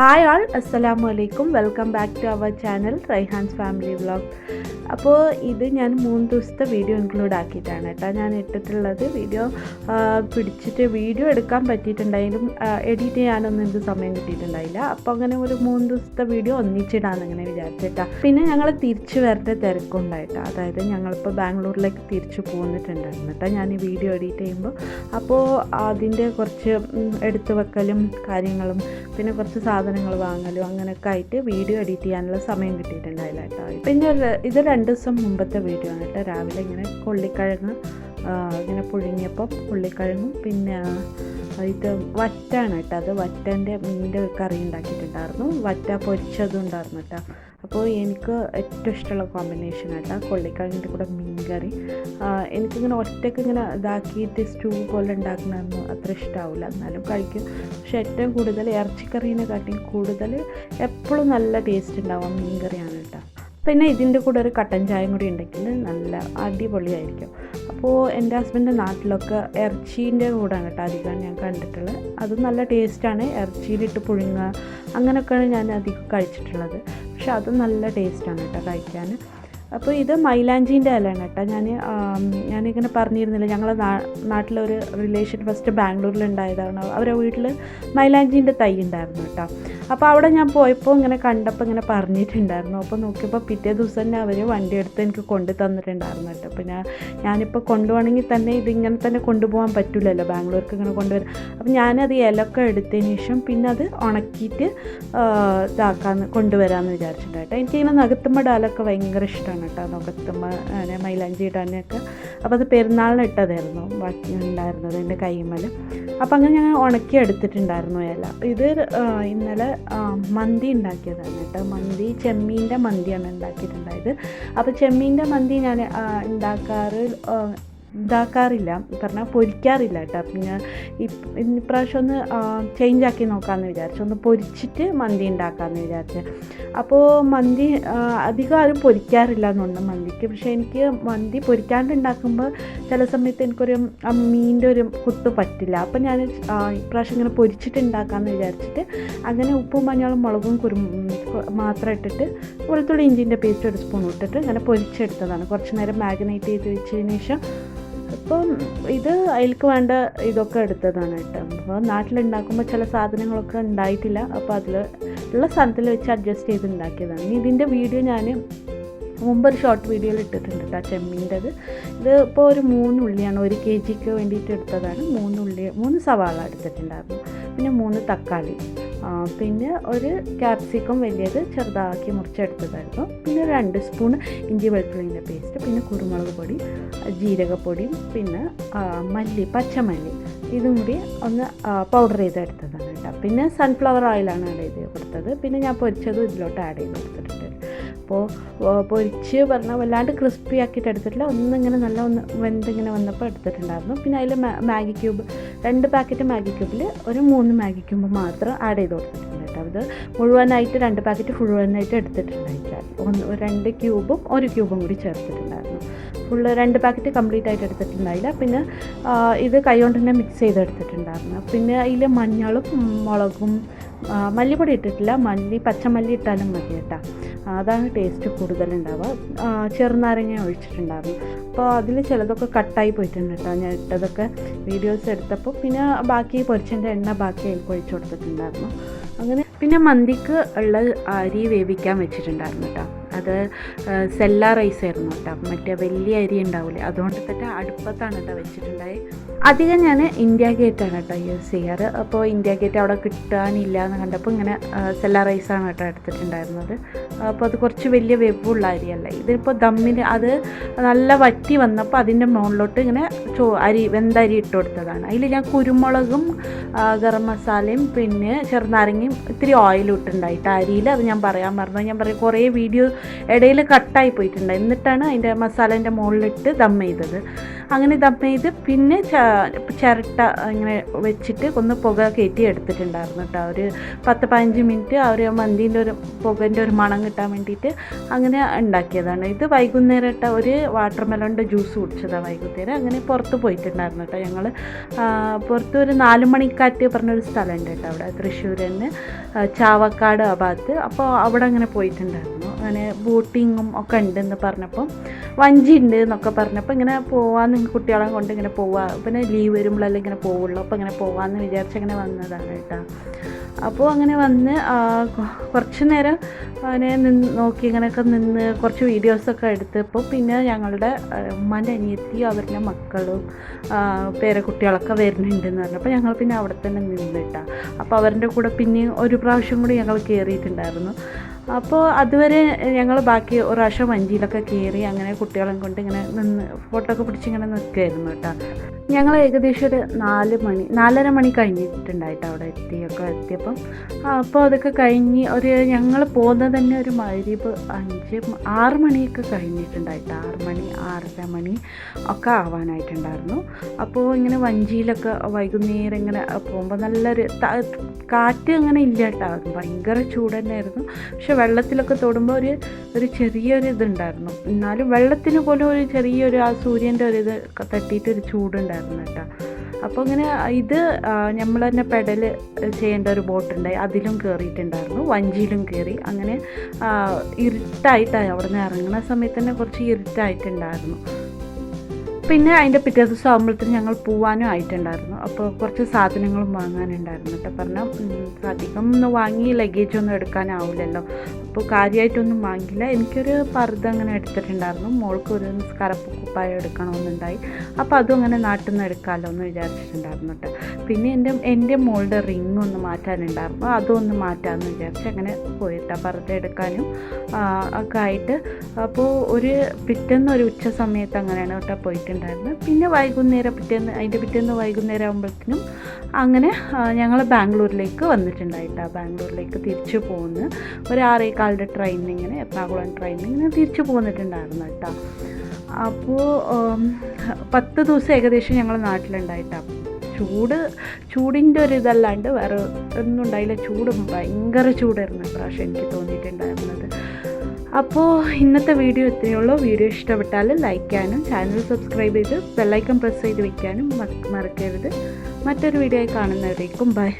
Hi all അസ്സലാമു അലൈക്കും welcome back to our channel Raihan's family vlog അപ്പോൾ ഇത് ഞാൻ മൂന്ന് ദിവസത്തെ വീഡിയോ ഇൻക്ലൂഡ് ആക്കിയിട്ടാണ് കേട്ടോ. ഞാൻ ഇട്ടിട്ടുള്ളത്. വീഡിയോ പിടിച്ചിട്ട് വീഡിയോ എടുക്കാൻ പറ്റിയിട്ടുണ്ടായാലും എഡിറ്റ് ചെയ്യാനൊന്നും എനിക്ക് സമയം കിട്ടിയിട്ടുണ്ടായില്ല. അപ്പോൾ അങ്ങനെ ഒരു മൂന്ന് ദിവസത്തെ വീഡിയോ ഒന്നിച്ചിടാന്ന് അങ്ങനെ വിചാരിച്ചിട്ടാ പിന്നെ ഞങ്ങൾ തിരിച്ചു വരേണ്ട തിരക്കുണ്ടായിട്ടോ അതായത് ഞങ്ങളിപ്പോൾ ബാംഗ്ലൂരിലേക്ക് തിരിച്ചു പോന്നിട്ടുണ്ടായിരുന്നു കേട്ടോ. ഞാൻ ഈ വീഡിയോ എഡിറ്റ് ചെയ്യുമ്പോൾ. അപ്പോൾ അതിന്റെ കുറച്ച് എടുത്തു വെക്കലും കാര്യങ്ങളും പിന്നെ കുറച്ച് സാധനങ്ങൾ വാങ്ങലും അങ്ങനെയൊക്കെ ആയിട്ട് വീഡിയോ എഡിറ്റ് ചെയ്യാനുള്ള സമയം കിട്ടിയിട്ടുണ്ടായില്ല കേട്ടോ. പിന്നെ ഇത് ദിവസം മുമ്പത്തെ വീഡിയോ ആണ് കേട്ടോ. രാവിലെ ഇങ്ങനെ കൊള്ളിക്കിഴങ്ങ് ഇങ്ങനെ പുഴുങ്ങിയപ്പോൾ കൊള്ളിക്കിഴങ്ങും പിന്നെ ഇത് വറ്റാണ് കേട്ടോ. അത് വറ്റന്റെ മീന്റെ കറി ഉണ്ടാക്കിയിട്ടുണ്ടായിരുന്നു. വറ്റ പൊരിച്ചതും ഉണ്ടായിരുന്നു കേട്ടോ. അപ്പോൾ എനിക്ക് ഏറ്റവും ഇഷ്ടമുള്ള കോമ്പിനേഷൻ കേട്ടോ കൊള്ളിക്കിഴങ്ങിന്റെ കൂടെ മീൻ കറി. ആ, എനിക്കിങ്ങനെ ഒറ്റയ്ക്ക് ഇങ്ങനെ ഇതാക്കിയിട്ട് സ്റ്റൂ പോലെ ഉണ്ടാക്കുന്നതൊന്നും അത്ര ഇഷ്ടമാവില്ല എന്നാലും കഴിക്കും. പക്ഷെ ഏറ്റവും കൂടുതൽ ഇറച്ചിക്കറീനെ കാട്ടി കൂടുതൽ എപ്പോഴും നല്ല ടേസ്റ്റ് ഉണ്ടാവും മീൻ കറിയാണ്. കേട്ടോ പിന്നെ ഇതിന്റെ കൂടെ ഒരു കട്ടൻ ചായയും കൂടി ഉണ്ടെങ്കിൽ നല്ല അടിപൊളിയായിരിക്കും. അപ്പോൾ എന്റെ ഹസ്ബൻഡ് നാട്ടിലൊക്കെ ഇറച്ചീന്റെ കൂടെയാണ് കേട്ടോ അധികം ഞാൻ കണ്ടിട്ടുള്ളത്. അത് നല്ല ടേസ്റ്റാണ്. ഇറച്ചിയിലിട്ട് പുഴുങ്ങുക അങ്ങനെയൊക്കെയാണ് ഞാൻ അധികം കഴിച്ചിട്ടുള്ളത്. പക്ഷെ അത് നല്ല ടേസ്റ്റാണ് കേട്ടോ കഴിക്കാൻ. അപ്പോൾ ഇത് മൈലാഞ്ചീന്റെ ഇലയാണ് കേട്ടോ. ഞാൻ ഞാനിങ്ങനെ പറഞ്ഞിരുന്നില്ല. ഞങ്ങളെ നാട്ടിലൊരു റിലേഷൻ ഫസ്റ്റ് ബാംഗ്ലൂരിൽ ഉണ്ടായതാണ് അവരുടെ വീട്ടിൽ മൈലാഞ്ചീന്റെ തൈ ഉണ്ടായിരുന്നു കേട്ടോ. അപ്പോൾ അവിടെ ഞാൻ പോയപ്പോൾ ഇങ്ങനെ കണ്ടപ്പോൾ ഇങ്ങനെ പറഞ്ഞിട്ടുണ്ടായിരുന്നു. അപ്പോൾ നോക്കിയപ്പോൾ പിറ്റേ ദിവസം തന്നെ അവർ വണ്ടി എടുത്ത് എനിക്ക് കൊണ്ടു തന്നിട്ടുണ്ടായിരുന്നു കേട്ടോ. ഞാൻ ഞാനിപ്പോൾ കൊണ്ടുപോകണമെങ്കിൽ തന്നെ ഇതിങ്ങനെ തന്നെ കൊണ്ടുപോകാൻ പറ്റില്ലല്ലോ. ബാംഗ്ലൂർക്ക് ഇങ്ങനെ കൊണ്ടുവരാൻ. അപ്പോൾ ഞാനത് ഇലക്കെ എടുത്തതിന് ശേഷം പിന്നെ അത് ഉണക്കിയിട്ട് ആ, ഇതാക്കാന്ന് കൊണ്ടുവരാമെന്ന് വിചാരിച്ചിട്ടുണ്ട് കേട്ടോ. എനിക്കിങ്ങനെ നകത്തുമ്പോൾ ഡാലൊക്കെ ഭയങ്കര ഇഷ്ടമാണ്. കേട്ടോ നകത്തുമ്മ അങ്ങനെ മൈലാഞ്ചി ഇടാനൊക്കെ. അപ്പോൾ അത് പെരുന്നാളിന് ഇട്ടതായിരുന്നു ബാക്കി ഉണ്ടായിരുന്നത് എന്റെ കൈമൽ അപ്പോൾ അങ്ങനെ ഞാൻ ഉണക്കി എടുത്തിട്ടുണ്ടായിരുന്നു ഇല. ഇത് ഇന്നലെ മന്തി ഉണ്ടാക്കിയതാണ് കേട്ടോ. മന്തി ചെമ്മീന്റെ മന്തിയാണ് ഉണ്ടാക്കിയിട്ടുണ്ടായത്. അപ്പോൾ ചെമ്മീന്റെ മന്തി ഞാൻ ഉണ്ടാക്കാറ് ഇതാക്കാറില്ല. പറഞ്ഞാൽ പൊരിക്കാറില്ല കേട്ടോ. പിന്നെ ഇപ്- ഇപ്രാവശ്യം ഒന്ന് ചേഞ്ച് ആക്കി നോക്കാമെന്ന് വിചാരിച്ചു. ഒന്ന് പൊരിച്ചിട്ട് മന്തി ഉണ്ടാക്കാമെന്ന് വിചാരിച്ചു. അപ്പോൾ മന്തി അധികം ആരും പൊരിക്കാറില്ല എന്നുണ്ട് മന്തിക്ക്. പക്ഷേ എനിക്ക് മന്തി പൊരിക്കാണ്ട് ഉണ്ടാക്കുമ്പോൾ ചില സമയത്ത് എനിക്കൊരു മീന്റെ ഒരു കുത്ത് പറ്റില്ല. അപ്പോൾ ഞാൻ ഇപ്രാവശ്യം ഇങ്ങനെ പൊരിച്ചിട്ട് ഉണ്ടാക്കാമെന്ന് വിചാരിച്ചിട്ട് അങ്ങനെ ഉപ്പും മഞ്ഞളും മുളകും കുരു മാത്രം ഇട്ടിട്ട് വെളുത്തുള്ളി ഇഞ്ചിന്റെ പേസ്റ്റ് ഒരു സ്പൂൺ ഇട്ടിട്ട് അങ്ങനെ പൊരിച്ചെടുത്തതാണ്. കുറച്ച് നേരം മാഗ്നേറ്റ് ചെയ്ത് വെച്ചതിന് ശേഷം അപ്പം ഇത് അതിലേക്ക് വേണ്ട ഇതൊക്കെ എടുത്തതാണ് കേട്ടോ. അപ്പോൾ നാട്ടിലുണ്ടാക്കുമ്പോൾ ചില സാധനങ്ങളൊക്കെ ഉണ്ടായിട്ടില്ല. അപ്പോൾ അതിൽ ഉള്ള സ്ഥലത്തിൽ വെച്ച് അഡ്ജസ്റ്റ് ചെയ്ത് ഉണ്ടാക്കിയതാണ്. ഇതിന്റെ വീഡിയോ ഞാൻ മുമ്പ് ഒരു ഷോർട്ട് വീഡിയോയിൽ ഇട്ടിട്ടുണ്ട് കേട്ടോ ചെമ്മീന്റെത്. ഇത് ഇപ്പോൾ ഒരു മൂന്നുള്ളിയാണ്. ഒരു കെ ജിക്ക് വേണ്ടിയിട്ട് എടുത്തതാണ്. മൂന്നുള്ളി മൂന്ന് സവാള എടുത്തിട്ടുണ്ടായിരുന്നു. പിന്നെ മൂന്ന് തക്കാളി. പിന്നെ ഒരു ക്യാപ്സിക്കം വലിയത് ചെറുതാക്കി മുറിച്ചെടുത്തതായിരുന്നു. പിന്നെ രണ്ട് സ്പൂൺ ഇഞ്ചി വെളുത്തുള്ളിന്റെ പേസ്റ്റ് പിന്നെ കുരുമുളക് പൊടി ജീരകപ്പൊടിയും പിന്നെ മല്ലി പച്ചമല്ലി. ഇതും കൂടി ഒന്ന് പൗഡർ ചെയ്തെടുത്തതാണ് കേട്ടോ. പിന്നെ സൺഫ്ലവർ ഓയിലാണ് ആഡ് ചെയ്ത് കൊടുത്തത് പിന്നെ ഞാൻ പൊരിച്ചതും ഇതിലോട്ട് ആഡ് ചെയ്ത് കൊടുത്തിട്ടുണ്ട് അപ്പോൾ പൊരിച്ച് പറഞ്ഞാൽ വല്ലാണ്ട് ക്രിസ്പി ആക്കിയിട്ട് എടുത്തിട്ടില്ല. ഒന്നിങ്ങനെ നല്ല ഒന്ന് വെന്തിങ്ങനെ വന്നപ്പോൾ എടുത്തിട്ടുണ്ടായിരുന്നു. പിന്നെ അതിൽ മാഗി ക്യൂബ് രണ്ട് പാക്കറ്റ് മാഗി ക്യൂബിൽ ഒരു മൂന്ന് മാഗി ക്യൂബ് മാത്രം ആഡ് ചെയ്ത് കൊടുത്തിട്ടുണ്ട് കേട്ടോ. അത് മുഴുവനായിട്ട് രണ്ട് പാക്കറ്റ് മുഴുവനായിട്ട് എടുത്തിട്ടുണ്ടായിട്ടില്ല. ഒന്ന് രണ്ട് ക്യൂബും ഒരു ക്യൂബും കൂടി ചേർത്തിട്ടുണ്ടായിരുന്നു. ഫുള്ള് രണ്ട് പാക്കറ്റ് കംപ്ലീറ്റ് ആയിട്ട് എടുത്തിട്ടുണ്ടായില്ല. പിന്നെ ഇത് കൈകൊണ്ട് തന്നെ മിക്സ് ചെയ്തെടുത്തിട്ടുണ്ടായിരുന്നു. പിന്നെ അതിൽ മഞ്ഞളും മുളകും മല്ലിപ്പൊടി ഇട്ടിട്ടില്ല. മല്ലി പച്ചമല്ലി ഇട്ടാലും മതി കേട്ടോ. അതാണ് ടേസ്റ്റ് കൂടുതലുണ്ടാവുക. ചെറുനാരങ്ങ ഒഴിച്ചിട്ടുണ്ടായിരുന്നു. അപ്പോൾ അതിൽ ചിലതൊക്കെ കട്ടായി പോയിട്ടുണ്ട് കേട്ടോ ഞാൻ ഇട്ടതൊക്കെ വീഡിയോസ് എടുത്തപ്പോൾ പിന്നെ ബാക്കി പൊരിച്ചതിന്റെ എണ്ണ ബാക്കി അതിൽ ഒഴിച്ചു കൊടുത്തിട്ടുണ്ടായിരുന്നു. അങ്ങനെ പിന്നെ മന്തിക്ക് ഉള്ള അരി വേവിക്കാൻ വെച്ചിട്ടുണ്ടായിരുന്നു കേട്ടോ അത് സെല്ല റൈസ് ആയിരുന്നു കേട്ടോ. മറ്റേ വലിയ അരി ഉണ്ടാവില്ലേ അതുകൊണ്ട് തന്നെ അടുപ്പത്താണ് കേട്ടോ വെച്ചിട്ടുണ്ടായി. അധികം ഞാൻ ഇന്ത്യ ഗേറ്റാണ് കേട്ടോ യൂസ് ചെയ്യാറ്. അപ്പോൾ ഇന്ത്യ ഗേറ്റ് അവിടെ കിട്ടാനില്ല എന്ന് കണ്ടപ്പോൾ ഇങ്ങനെ സെല്ല റൈസാണ് കേട്ടോ എടുത്തിട്ടുണ്ടായിരുന്നത്. അപ്പോൾ അത് കുറച്ച് വലിയ വെവുള്ള അരിയല്ല. ഇതിപ്പോൾ ദമ്മിന് അത് നല്ല വറ്റി വന്നപ്പോൾ അതിന്റെ മുകളിലോട്ട് ഇങ്ങനെ ചോ അരി വെന്ത അരി ഇട്ട് കൊടുത്തതാണ്. അതിൽ ഞാൻ കുരുമുളകും ഗരം മസാലയും പിന്നെ ചെറുനാരങ്ങയും ഇത്തിരി ഓയിലും ഇട്ടുണ്ടായിട്ട് അരിയിൽ അത് ഞാൻ പറയാൻ പറഞ്ഞു ഞാൻ പറയും കുറേ വീഡിയോ ഇടയിൽ കട്ടായി പോയിട്ടുണ്ട്. എന്നിട്ടാണ് അതിന്റെ മസാലേന്റെ മുകളിലിട്ട് ദം ചെയ്തത്. അങ്ങനെ ദം ചെയ്ത് പിന്നെ ചിരട്ട ഇങ്ങനെ വെച്ചിട്ട് ഒന്ന് പുക കയറ്റി എടുത്തിട്ടുണ്ടായിരുന്നു കേട്ടോ. ഒരു പത്ത് പതിനഞ്ച് മിനിറ്റ് ആ ഒരു മന്തിന്റെ ഒരു പുകന്റെ ഒരു മണം കിട്ടാൻ വേണ്ടിയിട്ട് അങ്ങനെ ഉണ്ടാക്കിയതാണ്. ഇത് വൈകുന്നേരം ഇട്ട ഒരു വാട്ടർ മെലോണിന്റെ ജ്യൂസ് കുടിച്ചതാണ് വൈകുന്നേരം. അങ്ങനെ പുറത്ത് പോയിട്ടുണ്ടായിരുന്നു കേട്ടോ ഞങ്ങൾ പുറത്ത് ഒരു നാല് മണിക്കാറ്റ് പറഞ്ഞൊരു സ്ഥലമുണ്ട് കേട്ടോ അവിടെ തൃശ്ശൂർ തന്നെ ചാവക്കാട് ആ ഭാഗത്ത്. അപ്പോൾ അവിടെ അങ്ങനെ പോയിട്ടുണ്ടായിരുന്നു. അങ്ങനെ ബോട്ടിങ്ങും ഒക്കെ ഉണ്ടെന്ന് പറഞ്ഞപ്പം വഞ്ചി ഉണ്ട് എന്നൊക്കെ പറഞ്ഞപ്പോൾ ഇങ്ങനെ പോവാന്ന് കുട്ടികളെ കൊണ്ട് ഇങ്ങനെ പോവാ. പിന്നെ ലീവ് വരുമ്പോഴല്ലേ ഇങ്ങനെ പോവുള്ളൂ. അപ്പോൾ ഇങ്ങനെ പോവാമെന്ന് വിചാരിച്ച് അങ്ങനെ വന്നതാണ് കേട്ടോ. അപ്പോൾ അങ്ങനെ വന്ന് കുറച്ച് നേരം അവനെ നിന്ന് നോക്കി ഇങ്ങനെയൊക്കെ നിന്ന് കുറച്ച് വീഡിയോസൊക്കെ എടുത്തപ്പോൾ പിന്നെ ഞങ്ങളുടെ ഉമ്മാന്റെ അനിയത്തി അവരുടെ മക്കളും പേരക്കുട്ടികളൊക്കെ വരുന്നുണ്ടെന്ന് പറഞ്ഞു. അപ്പോൾ ഞങ്ങൾ പിന്നെ അവിടെ തന്നെ നിന്നിട്ടാണ് അപ്പോൾ അവരുടെ കൂടെ പിന്നെയും ഒരു പ്രാവശ്യം കൂടി ഞങ്ങൾ കയറിയിട്ടുണ്ടായിരുന്നു അപ്പോൾ അതുവരെ ഞങ്ങൾ ബാക്കി ഒരു പ്രാവശ്യം വഞ്ചിയിലൊക്കെ കയറി അങ്ങനെ കുട്ടികളെ കൊണ്ട് ഇങ്ങനെ നിന്ന് ഫോട്ടോ ഒക്കെ പിടിച്ചിങ്ങനെ നിൽക്കുമായിരുന്നു കേട്ടോ. ഞങ്ങൾ ഏകദേശം ഒരു നാല് മണി നാലര മണി കഴിഞ്ഞിട്ടുണ്ടായിട്ട് അവിടെ എത്തിയൊക്കെ എത്തിയപ്പം. അപ്പോൾ അതൊക്കെ കഴിഞ്ഞ് ഒരു ഞങ്ങൾ പോകുന്നത് തന്നെ ഒരു മരീബ് അഞ്ച് ആറ് മണിയൊക്കെ കഴിഞ്ഞിട്ടുണ്ടായിട്ട് ആറ് മണി ആറര മണി ഒക്കെ ആവാനായിട്ടുണ്ടായിരുന്നു. അപ്പോൾ ഇങ്ങനെ വഞ്ചിയിലൊക്കെ വൈകുന്നേരം ഇങ്ങനെ പോകുമ്പോൾ നല്ലൊരു കാറ്റ് അങ്ങനെ ഇല്ല കേട്ടോ. ഭയങ്കര ചൂട് തന്നെയായിരുന്നു. പക്ഷെ വെള്ളത്തിലൊക്കെ തൊടുമ്പോൾ ഒരു ഒരു ചെറിയൊരു ഇതുണ്ടായിരുന്നു. എന്നാലും വെള്ളത്തിന് പോലും ഒരു ചെറിയൊരു ആ സൂര്യന്റെ ഒരു ഇത് തട്ടിയിട്ട് ഒരു ചൂടുണ്ടായിരുന്നു കേട്ടോ. അപ്പോൾ ഇങ്ങനെ ഇത് നമ്മൾ തന്നെ പെഡൽ ചെയ്യേണ്ട ഒരു ബോട്ടുണ്ടായി. അതിലും കയറിയിട്ടുണ്ടായിരുന്നു വഞ്ചിയിലും കയറി അങ്ങനെ ഇരുട്ടായിട്ടായി അവിടെ നിന്ന് ഇറങ്ങുന്ന സമയത്ത് തന്നെ കുറച്ച് ഇരുട്ടായിട്ടുണ്ടായിരുന്നു. പിന്നെ അതിന്റെ പിറ്റേ ദിവസം ആകുമ്പോഴത്തേന് ഞങ്ങൾ പോവാനും ആയിട്ടുണ്ടായിരുന്നു. അപ്പോൾ കുറച്ച് സാധനങ്ങളും വാങ്ങാനുണ്ടായിരുന്നു കേട്ടോ പറഞ്ഞാൽ അധികം ഒന്നും വാങ്ങി ലഗേജ് ഒന്നും എടുക്കാനാവില്ലല്ലോ അപ്പോൾ കാര്യമായിട്ടൊന്നും വാങ്ങിയില്ല. എനിക്കൊരു പർദ്ദ അങ്ങനെ എടുത്തിട്ടുണ്ടായിരുന്നു. മോൾക്ക് ഒരു സ്കറപ്പ് കുപ്പായം എടുക്കണമെന്നുണ്ടായി. അപ്പോൾ അതും അങ്ങനെ നാട്ടിൽ നിന്ന് എടുക്കാമല്ലോ എന്ന് വിചാരിച്ചിട്ടുണ്ടായിരുന്നു കേട്ടോ. പിന്നെ എന്റെ എന്റെ മോളുടെ റിങ് ഒന്ന് മാറ്റാനുണ്ടായിരുന്നു. അതും ഒന്ന് മാറ്റാമെന്ന് വിചാരിച്ച് അങ്ങനെ പോയിട്ടാ പർദ്ദ എടുക്കാനും ഒക്കെ ആയിട്ട്. അപ്പോൾ ഒരു പിറ്റേന്ന് ഒരു ഉച്ച സമയത്ത് അങ്ങനെയാണ് കേട്ടോ പോയിട്ടുണ്ടായിരുന്നത്. പിന്നെ വൈകുന്നേരം പിറ്റേന്ന് അതിന്റെ പിറ്റേന്ന് വൈകുന്നേരം ആകുമ്പോഴത്തേനും അങ്ങനെ ഞങ്ങൾ ബാംഗ്ലൂരിലേക്ക് വന്നിട്ടുണ്ടായിട്ടാ. ബാംഗ്ലൂരിലേക്ക് തിരിച്ചു പോകുന്നു ഒരു ആറേകാലിന്റെ ട്രെയിനിൽ ഇങ്ങനെ എറണാകുളം ട്രെയിനിൽ ഇങ്ങനെ തിരിച്ചു പോന്നിട്ടുണ്ടായിരുന്നു കേട്ടോ. അപ്പോൾ പത്ത് ദിവസം ഏകദേശം ഞങ്ങൾ നാട്ടിലുണ്ടായിട്ടാണ് ചൂട് ചൂടിന്റെ ഒരു ഇതല്ലാണ്ട് വേറെ ഒന്നും ഉണ്ടായില്ല. ചൂട് ഭയങ്കര ചൂടായിരുന്നു പ്രാവശ്യം എനിക്ക് തോന്നിയിട്ടുണ്ടായിരുന്നത്. അപ്പോൾ ഇന്നത്തെ വീഡിയോ ഇത്രയേ ഉള്ളൂ. വീഡിയോ ഇഷ്ടപ്പെട്ടാൽ ലൈക്ക് ചെയ്യാനും ചാനൽ സബ്സ്ക്രൈബ് ചെയ്ത് ബെല്ലൈക്കൺ പ്രസ് ചെയ്ത് വയ്ക്കാനും മറക്കരുത്. മറ്റൊരു വീഡിയോ ആയി കാണുന്നവരേക്കും ബൈ